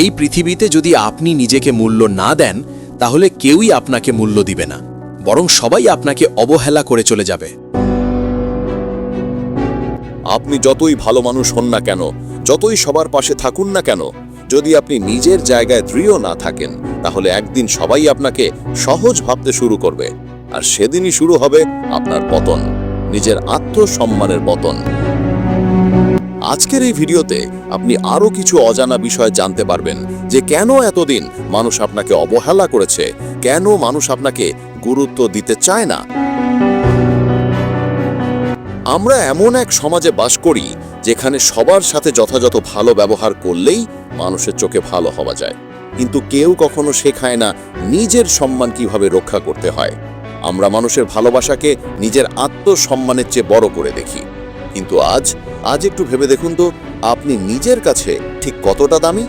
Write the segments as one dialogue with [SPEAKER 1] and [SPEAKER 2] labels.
[SPEAKER 1] এই পৃথিবীতে যদি আপনি নিজেকে মূল্য না দেন, তাহলে কেউই আপনাকে মূল্য দিবে না, বরং সবাই আপনাকে অবহেলা করে চলে যাবে।
[SPEAKER 2] আপনি যতই ভালো মানুষ হন না কেন, যতই সবার পাশে থাকুন না কেন, যদি আপনি নিজের জায়গায় দৃঢ় না থাকেন, তাহলে একদিন সবাই আপনাকে সহজ ভাবতে শুরু করবে, আর সেদিনই শুরু হবে আপনার পতন, নিজের আত্মসম্মানের পতন। আজকের এই ভিডিওতে আপনি আরও কিছু অজানা বিষয় জানতে পারবেন যে কেন এতদিন মানুষ আপনাকে অবহেলা করেছে, কেন মানুষ আপনাকে গুরুত্ব দিতে চায় না। আমরা এমন এক সমাজে বাস করি যেখানে সবার সাথে যথাযথ ভালো ব্যবহার করলেই মানুষের চোখে ভালো হওয়া যায়। কিন্তু কেউ কখনো শেখায় না নিজের সম্মান কীভাবে রক্ষা করতে হয়। আমরা মানুষের ভালোবাসাকে নিজের আত্মসম্মানের চেয়ে বড় করে দেখি। কিন্তু আজ আজ একটু ভেবে দেখুন তো, আপনি নিজের কাছে ঠিক কতটা দামি?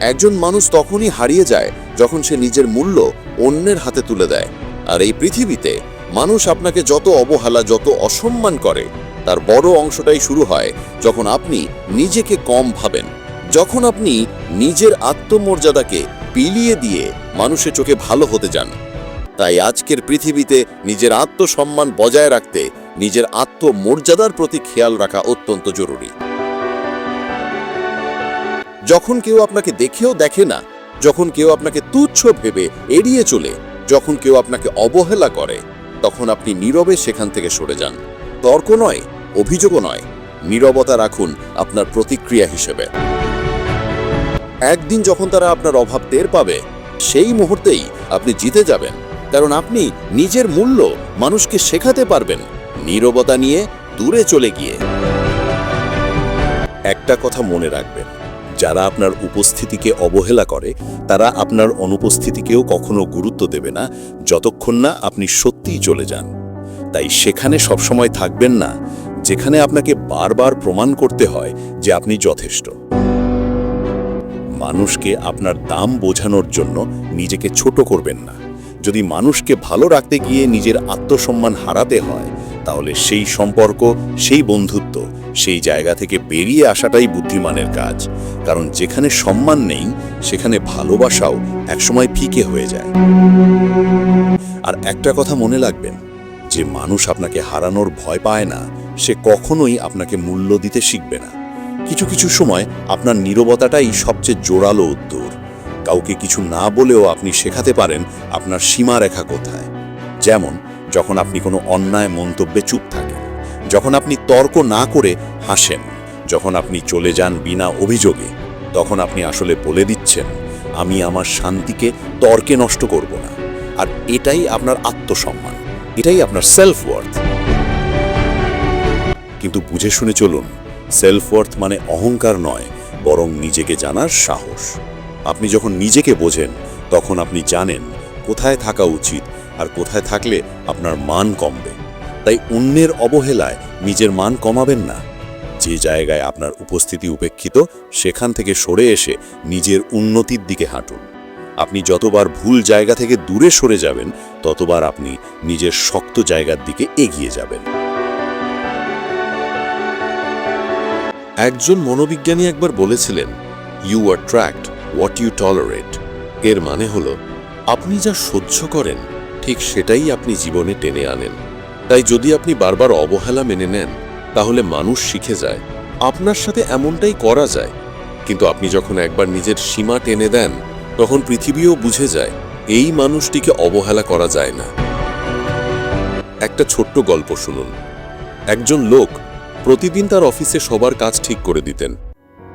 [SPEAKER 2] একজন মানুষ তখনই হারিয়ে যায় যখন সে নিজের মূল্য অন্যের হাতে তুলে দেয়। আর এই পৃথিবীতে মানুষ আপনাকে যত অবহেলা, যত অসম্মান করে, তার বড় অংশটাই শুরু হয় যখন আপনি নিজেকে কম ভাবেন। যখন আপনি নিজের আত্মমর্যাদাকে পিলিয়ে দিয়ে মানুষের চোখে ভালো হতে যান। তাই আজকের পৃথিবীতে নিজের আত্মসম্মান বজায় রাখতে নিজের আত্মমর্যাদার প্রতি খেয়াল রাখা অত্যন্ত জরুরি। যখন কেউ আপনাকে দেখেও দেখে না, যখন কেউ আপনাকে তুচ্ছ ভেবে এড়িয়ে চলে, যখন কেউ আপনাকে অবহেলা করে, তখন আপনি নীরবে সেখান থেকে সরে যান। তর্ক নয়, অভিযোগও নয়, নীরবতা রাখুন আপনার প্রতিক্রিয়া হিসেবে। একদিন যখন তারা আপনার অভাব টের পাবে, সেই মুহূর্তেই আপনি জিতে যাবেন, কারণ আপনি নিজের মূল্য মানুষকে শেখাতে পারবেন। নীরবতা নিয়ে দূরে চলে গিয়ে। একটা কথা মনে রাখবেন, যারা আপনার উপস্থিতিকে অবহেলা করে, তারা আপনার অনুপস্থিতিকেও কখনো গুরুত্ব দেবে না, যতক্ষণ না আপনি সত্যিই চলে যান। তাই সেখানে সবসময় থাকবেন না, যেখানে আপনাকে বারবার প্রমাণ করতে হয় যে আপনি যথেষ্ট। মানুষকে আপনার দাম বোঝানোর জন্য নিজেকে ছোট করবেন না। যদি মানুষকে ভালো রাখতে গিয়ে নিজের আত্মসম্মান হারাতে হয় তাহলে সেই সম্পর্ক, সেই বন্ধুত্ব, সেই জায়গা থেকে বেরিয়ে আসাটাই বুদ্ধিমানের কাজ। কারণ যেখানে সম্মান নেই, সেখানে ভালোবাসাও একসময় ফিকে হয়ে যায়। আর একটা কথা মনে রাখবেন, যে মানুষ আপনাকে হারানোর ভয় পায় না, সে কখনোই আপনাকে মূল্য দিতে শিখবে না। কিছু কিছু সময় আপনার নীরবতাটাই সবচেয়ে জোরালো উত্তর। কাউকে কিছু না বলেও আপনি শেখাতে পারেন আপনার সীমারেখা কোথায়। যেমন যখন আপনি কোনো অন্যায় মন্তব্যে চুপ থাকেন, যখন আপনি তর্ক না করে হাসেন, যখন আপনি চলে যান বিনা অভিযোগে, তখন আপনি আসলে বলে দিচ্ছেন, আমি আমার শান্তিকে তর্কে নষ্ট করব না। আর এটাই আপনার আত্মসম্মান, এটাই আপনার সেলফ ওয়ার্থ কিন্তু বুঝে শুনে চলুন সেলফ ওয়ার্থ মানে অহংকার নয়, বরং নিজেকে জানার সাহস। আপনি যখন নিজেকে বোঝেন, তখন আপনি জানেন, কোথায় থাকা উচিত আর কোথায় থাকলে আপনার মান কমবে। তাই অন্যের অবহেলায় নিজের মান কমাবেন না। যে জায়গায় আপনার উপস্থিতি উপেক্ষিত, সেখান থেকে সরে এসে নিজের উন্নতির দিকে হাঁটুন। আপনি যতবার ভুল জায়গা থেকে দূরে সরে যাবেন, ততবার আপনি নিজের শক্ত জায়গার দিকে এগিয়ে যাবেন।
[SPEAKER 3] একজন মনোবিজ্ঞানী একবার বলেছিলেন you attract what you tolerate এর মানে হলো, আপনি যা সহ্য করেন ঠিক সেটাই আপনি জীবনে টেনে আনেন। তাই যদি আপনি বারবার অবহেলা মেনে নেন, তাহলে মানুষ শিখে যায়, আপনার সাথে এমনটাই করা যায়। কিন্তু আপনি যখন একবার নিজের সীমা টেনে দেন, তখন পৃথিবীও বুঝে যায়, এই মানুষটিকে অবহেলা করা যায় না। একটা ছোট্ট গল্প শুনুন। একজন লোক প্রতিদিন তার অফিসে সবার কাজ ঠিক করে দিতেন,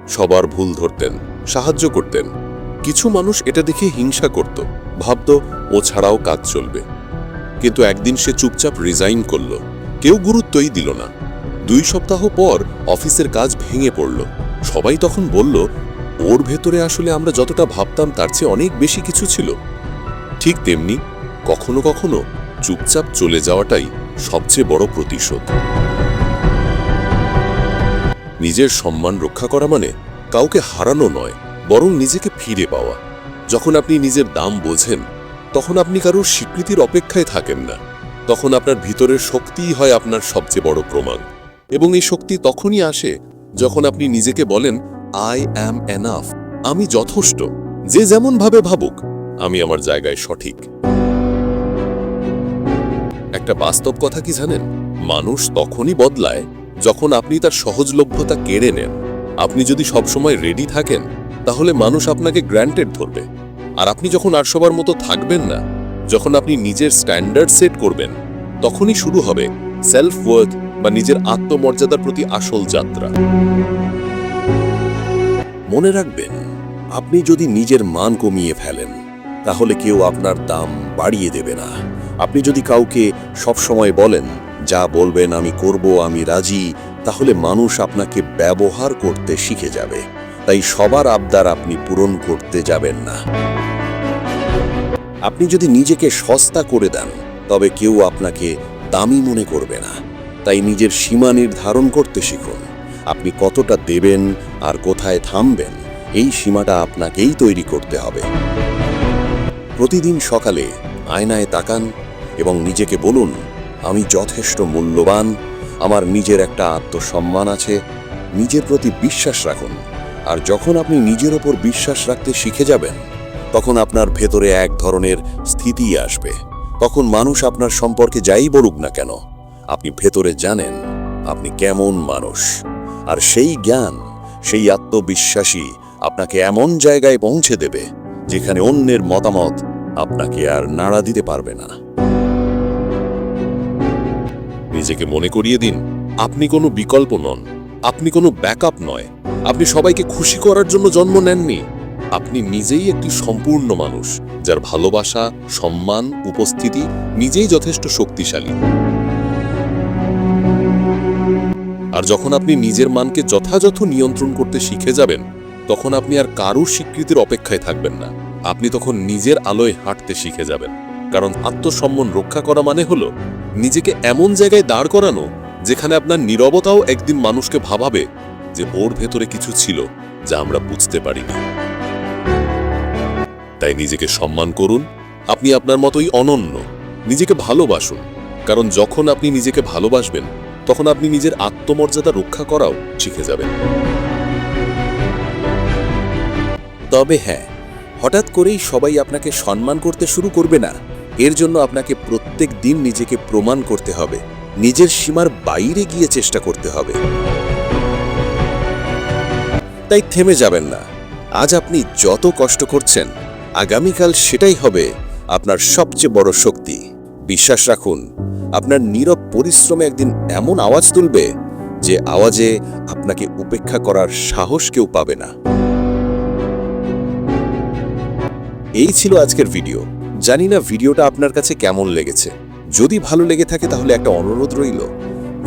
[SPEAKER 3] সবার ভুল ধরতেন, সাহায্য করতেন। কিছু মানুষ এটা দেখে হিংসা করত। ভাবত, ও ছাড়াও কাজ চলবে। কিন্তু একদিন সে চুপচাপ রিজাইন করল। কেউ গুরুত্বই দিল না। দুই সপ্তাহ পর অফিসের কাজ ভেঙে পড়ল। সবাই তখন বলল, ওর ভেতরে আসলে আমরা যতটা ভাবতাম তার চেয়ে অনেক বেশি কিছু ছিল। ঠিক তেমনি কখনো কখনো চুপচাপ চলে যাওয়াটাই সবচেয়ে বড় প্রতিশোধ। নিজের সম্মান রক্ষা করা মানে কাউকে হারানো নয়, বরং নিজেকে ফিরে পাওয়া। যখন আপনি নিজের দাম বোঝেন, তখন আপনি কারোর স্বীকৃতির অপেক্ষায় থাকেন না। তখন আপনার ভিতরের শক্তিই হয় আপনার সবচেয়ে বড় প্রমাণ। এবং এই শক্তি তখনই আসে যখন আপনি নিজেকে বলেন আই অ্যাম এনাফ আমি যথেষ্ট, যে যেমন ভাবে ভাবুক, আমি আমার জায়গায় সঠিক। একটা বাস্তব কথা কি জানেন? মানুষ তখনই বদলায় যখন আপনি তার সহজলভ্যতা কেড়ে নেন। আপনি যদি সবসময় রেডি থাকেন, তাহলে মানুষ আপনাকে গ্র্যান্টেড ধরবে। আর আপনি যখন আর সবার মতো থাকবেন না, যখন আপনি নিজের স্ট্যান্ডার্ড সেট করবেন, তখনই শুরু হবে সেলফ ওয়ার্থ বা নিজের আত্মমর্যাদার প্রতি আসল যাত্রা।
[SPEAKER 2] মনে রাখবেন, আপনি যদি নিজের মান কমিয়ে ফেলেন, তাহলে কেউ আপনার দাম বাড়িয়ে দেবে না। আপনি যদি কাউকে সবসময় বলেন, যা বলবেন আমি করব, আমি রাজি, তাহলে মানুষ আপনাকে ব্যবহার করতে শিখে যাবে। তাই সবার আবদার আপনি পূরণ করতে যাবেন না। আপনি যদি নিজেকে সস্তা করে দেন, তবে কেউ আপনাকে দামি মনে করবে না। তাই নিজের সীমা নির্ধারণ করতে শিখুন। আপনি কতটা দেবেন আর কোথায় থামবেন, এই সীমাটা আপনাকেই তৈরি করতে হবে। প্রতিদিন সকালে আয়নায় তাকান এবং নিজেকে বলুন, আমি যথেষ্ট মূল্যবান, আমার নিজের একটা আত্মসম্মান আছে, নিজের প্রতি বিশ্বাস রাখুন। আর যখন আপনি নিজের ওপর বিশ্বাস রাখতে শিখে যাবেন, তখন আপনার ভেতরে এক ধরনের স্থিতি আসবে। তখন মানুষ আপনার সম্পর্কে যাই বলুক না কেন, আপনি ভেতরে জানেন আপনি কেমন মানুষ। আর সেই জ্ঞান, সেই আত্মবিশ্বাসী আপনাকে এমন জায়গায় পৌঁছে দেবে, যেখানে অন্যের মতামত আপনাকে আর নাড়া দিতে পারবে না।
[SPEAKER 3] নিজেকে মনে করিয়ে দিন, আপনি কোনো বিকল্প নন, আপনি কোনো ব্যাকআপ নয়। আপনি সবাইকে খুশি করার জন্য জন্ম নেননি। আপনি নিজেই একটি সম্পূর্ণ মানুষ, যার ভালোবাসা, সম্মান, উপস্থিতি নিজেই যথেষ্ট শক্তিশালী। আর যখন আপনি নিজের মানকে যথাযথ নিয়ন্ত্রণ করতে শিখে যাবেন, তখন আপনি আর কারুর স্বীকৃতির অপেক্ষায় থাকবেন না। আপনি তখন নিজের আলোয় হাঁটতে শিখে যাবেন। কারণ আত্মসম্মান রক্ষা করা মানে হলো নিজেকে এমন জায়গায় দাঁড় করানো, যেখানে আপনার নীরবতাও একদিন মানুষকে ভাবাবে যে ওর ভেতরে কিছু ছিল যা আমরা বুঝতে পারিনি। তাই নিজেকে সম্মান করুন। আপনি আপনার মতোই অনন্য। নিজেকে ভালোবাসুন। কারণ যখন আপনি নিজেকে ভালোবাসবেন, তখন আপনি নিজের আত্মমর্যাদা রক্ষা করাও শিখে যাবেন।
[SPEAKER 2] তবে হ্যাঁ হঠাৎ করেই সবাই আপনাকে সম্মান করতে শুরু করবে না। এর জন্য আপনাকে প্রত্যেক দিন নিজেকে প্রমাণ করতে হবে। নিজের সীমার বাইরে গিয়ে চেষ্টা করতে হবে। তাই থেমে যাবেন না। আজ আপনি যত কষ্ট করছেন, আগামীকাল সেটাই হবে আপনার সবচেয়ে বড় শক্তি। বিশ্বাস রাখুন, আপনার নীরব পরিশ্রমে একদিন এমন আওয়াজ তুলবে যে আওয়াজে আপনাকে উপেক্ষা করার সাহস কেউ পাবে না। এই ছিল আজকের ভিডিও। জানি না ভিডিওটা আপনার কাছে কেমন লেগেছে। যদি ভালো লেগে থাকে তাহলে একটা অনুরোধ রইল।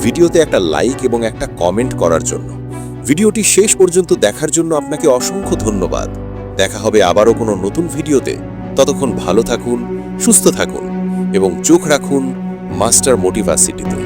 [SPEAKER 2] ভিডিওতে একটা লাইক এবং একটা কমেন্ট করার জন্য। ভিডিওটি শেষ পর্যন্ত দেখার জন্য আপনাকে অসংখ্য ধন্যবাদ। দেখা হবে আবারও কোনো নতুন ভিডিওতে। ততক্ষণ ভালো থাকুন, সুস্থ থাকুন এবং চোখ রাখুন মাস্টার মোটিভাসিটিতে